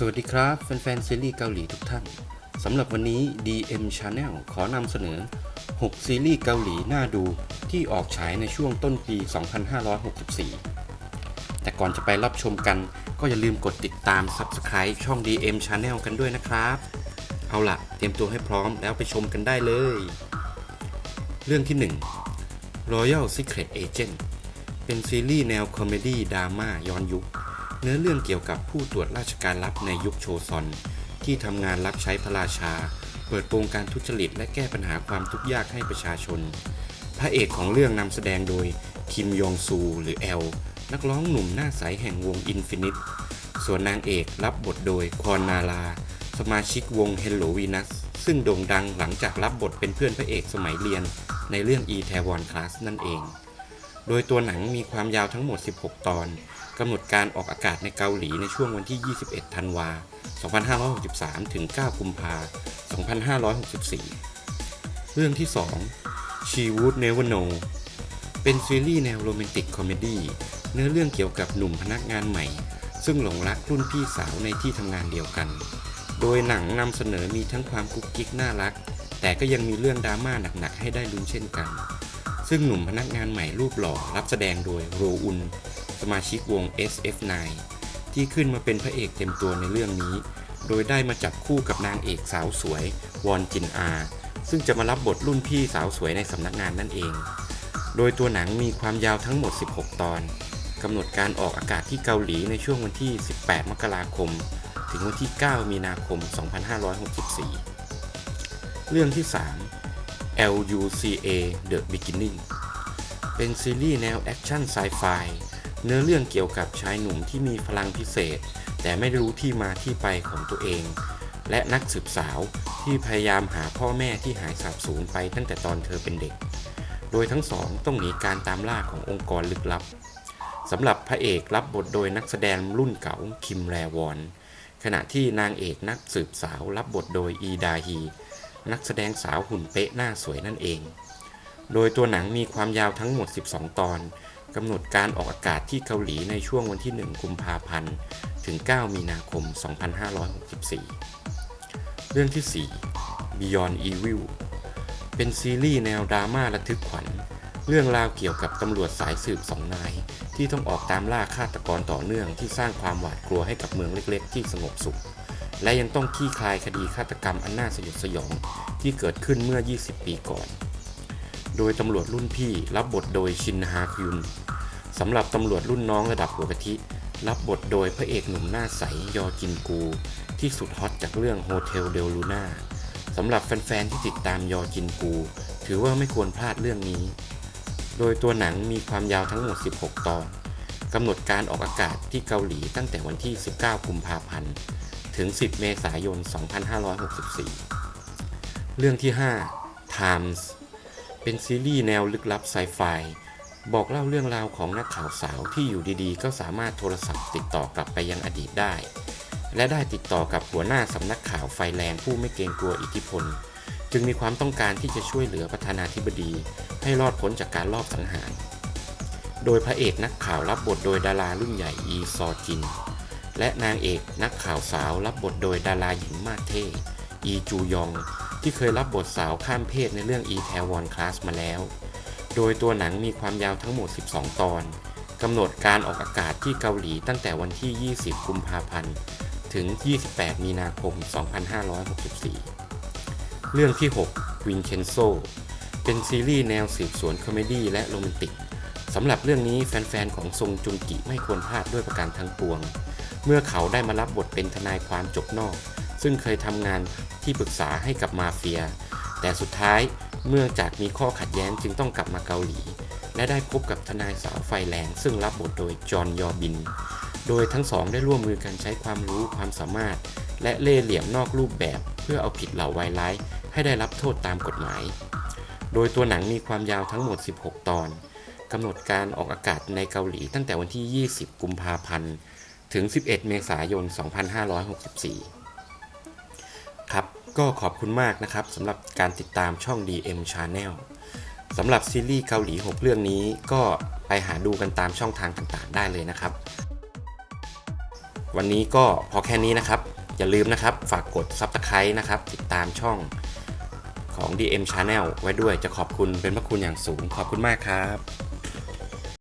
สวัสดีครับ แฟนๆซีรีส์เกาหลีทุกท่านสำหรับวันนี้ DM Channel ขอนำเสนอ 6 ซีรีส์เกาหลีน่าดูที่ออกฉายในช่วงต้นปี 2564 แต่ก่อนจะไปรับชมกันก็อย่าลืมกดติดตาม Subscribe ช่อง DM Channel กันด้วยนะครับ เอาล่ะ เตรียมตัวให้พร้อมแล้วไปชมกันได้เลย เรื่องที่ 1 Royal Secret Agent เป็นซีรีส์แนวคอมเมดี้ดราม่าย้อนยุค เนื้อเรื่องเกี่ยวกับผู้ตรวจราชการลับในยุคโชซอน ที่ทำงานรับใช้พระราชา เปิดโปงการทุจริตและแก้ปัญหาความทุกข์ยากให้ประชาชน พระเอกของเรื่องนำแสดงโดยคิมยองซูหรือแอลนักร้องหนุ่มหน้าใสแห่งวงอินฟินิตส่วนนางเอกรับบทโดยคอนนาลาสมาชิกวง Hello Venus ซึ่งโด่งดังหลังจากรับบทเป็นเพื่อนพระเอกสมัยเรียน ในเรื่อง e t a w o n Class นั่นเอง โดยตัวหนังมีความยาวทั้งหมด 16 ตอน กำหนดการออกอากาศในเกาหลีในช่วงวันที่ 21 ธันวา 2563 ถึง 9 กุมภา2564 เรื่องที่ 2 She Would Never Know เป็นซีรีส์แนวโรแมนติกคอมเมดี้เนื้อเรื่องเกี่ยวกับหนุ่มพนักงานใหม่ ซึ่งหลงรักรุ่นพี่สาวในที่ทำงานเดียวกัน โดยหนังนำเสนอมีทั้งความกุ๊กกิ๊กน่ารัก แต่ก็ยังมีเรื่องดราม่าหนักๆ ให้ได้ลุ้นเช่นกัน ซึ่งหนุ่มพนักงานใหม่รูปหล่อรับแสดงโดยโรอุน มาชิกวง SF9 ที่ขึ้นมาเป็นพระเอกเต็มตัวในเรื่องนี้ โดยได้มาจับคู่กับนางเอกสาวสวย วอนจินอา ซึ่งจะมารับบทรุ่นพี่สาวสวยในสำนักงานนั่นเอง โดยตัวหนังมีความยาวทั้งหมด 16 ตอนกำหนดการออกอากาศที่เกาหลีในช่วงวันที่ 18 มกราคม ถึงวันที่ 9 มีนาคม 2564 เรื่องที่ 3 LUCA The Beginning เป็นซีรีส์แนวแอคชั่นไซไฟ เนื้อเรื่องเกี่ยวกับชายหนุ่มที่มีพลังพิเศษ แต่ไม่รู้ที่มาที่ไปของตัวเอง และนักสืบสาวที่พยายามหาพ่อแม่ที่หายสาบสูญไปตั้งแต่ตอนเธอเป็นเด็ก โดยทั้งสองต้องหนีการตามล่าขององค์กรลึกลับสำหรับพระเอกรับบทโดยนักแสดงรุ่นเก่าคิมแรวอน ขณะที่นางเอกนักสืบสาวรับบทโดยอีดาฮี นักแสดงสาวหุ่นเป๊ะหน้าสวยนั่นเอง โดยตัวหนังมีความยาวทั้งหมด 12 ตอน กำหนดการออกอากาศที่เกาหลีในช่วงวันที่ 1 กุมภาพันธ์ ถึง 9 มีนาคม 2564 เรื่องที่ 4 Beyond Evil เป็นซีรีส์แนวดราม่าระทึกขวัญ เรื่องราวเกี่ยวกับตำรวจสายสืบสองนาย ที่ต้องออกตามล่าฆาตกรต่อเนื่องที่สร้างความหวาดกลัวให้กับเมืองเล็กๆ ที่สงบสุข และยังต้องขี้คลายคดีฆาตกรรมอันน่าสยดสยองที่เกิดขึ้นเมื่อ 20 ปีก่อน โดยตำรวจรุ่นพี่รับบทโดยชินฮาคยุนสำหรับตำรวจรุ่นน้องระดับหัวกะทิ รับบทโดยพระเอกหนุ่มหน้าใสยอจินกู ที่สุดฮอตจากเรื่องโฮเทลเดลลูน่าสำหรับแฟนๆที่ติดตามยอจินกู ถือว่าไม่ควรพลาดเรื่องนี้ โดยตัวหนังมีความยาวทั้งหมด 16 ตอนกำหนดการออกอากาศที่เกาหลีตั้งแต่วันที่ 19 กุมภาพันธ์ ถึง 10 เมษายน 2564 เรื่องที่ 5 Times เป็นซีรีส์แนวลึกลับไซไฟบอกเล่าเรื่องราวของนักข่าวสาวที่อยู่ดีๆ ก็สามารถโทรศัพท์ติดต่อกลับไปยังอดีตได้ และได้ติดต่อกับหัวหน้าสำนักข่าวไฟแรงผู้ไม่เกรงกลัวอิทธิพล จึงมีความต้องการที่จะช่วยเหลือประธานาธิบดี ให้รอดพ้นจากการลอบสังหาร โดยพระเอกนักข่าวรับบทโดยดารารุ่นใหญ่อีซอจิน และนางเอกนักข่าวสาวรับบทโดยดาราหญิงมาเท่อีจูยอง ที่เคยรับบทสาวข้ามเพศในเรื่อง e t a w o n Class มาแล้ว โดยตัวหนังมีความยาวทั้งหมด 12 ตอน กำหนดการออกอากาศที่เกาหลีตั้งแต่วันที่ 20 กุมภาพันธ์ ถึง 28 มีนาคม 2564 เรื่องที่ 6 วินเคนโซ เป็นซีรีส์แนวสืบสวนคอมเมดี้และโรแมนติกสำหรับเรื่องนี้แฟนๆ ของทรงจุงกิไม่ควรพลาดด้วยประการทั้งปวง เมื่อเขาได้มารับบทเป็นทนายความจบนอก ซึ่งเคยทำงานที่ปรึกษาให้กับมาเฟีย แต่สุดท้ายเมื่อจากมีข้อขัดแย้งจึงต้องกลับมาเกาหลี และได้พบกับทนายสาวไฟแรงซึ่งรับบทโดยจอห์นยอบิน โดยทั้งสองได้ร่วมมือกันใช้ความรู้ความสามารถ และเล่เหลี่ยมนอกรูปแบบ เพื่อเอาผิดเหล่าวายร้ายให้ได้รับโทษตามกฎหมาย โดยตัวหนังมีความยาวทั้งหมด 16 ตอนกำหนดการออกอากาศในเกาหลีตั้งแต่วันที่ 20 กุมภาพันธ์ ถึง 11 เมษายน 2564 ก็ขอบคุณมากนะครับสำหรับการติดตามช่อง DM Channel สำหรับซีรีส์เกาหลี 6 เรื่องนี้ก็ไปหาดูกันตามช่องทางต่างๆ ได้เลยนะครับ วันนี้ก็พอแค่นี้นะครับ อย่าลืมนะครับ ฝากกด Subscribe นะครับ ติดตามช่องของ DM Channel ไว้ด้วยจะขอบคุณเป็นพระคุณอย่างสูงขอบคุณมากครับ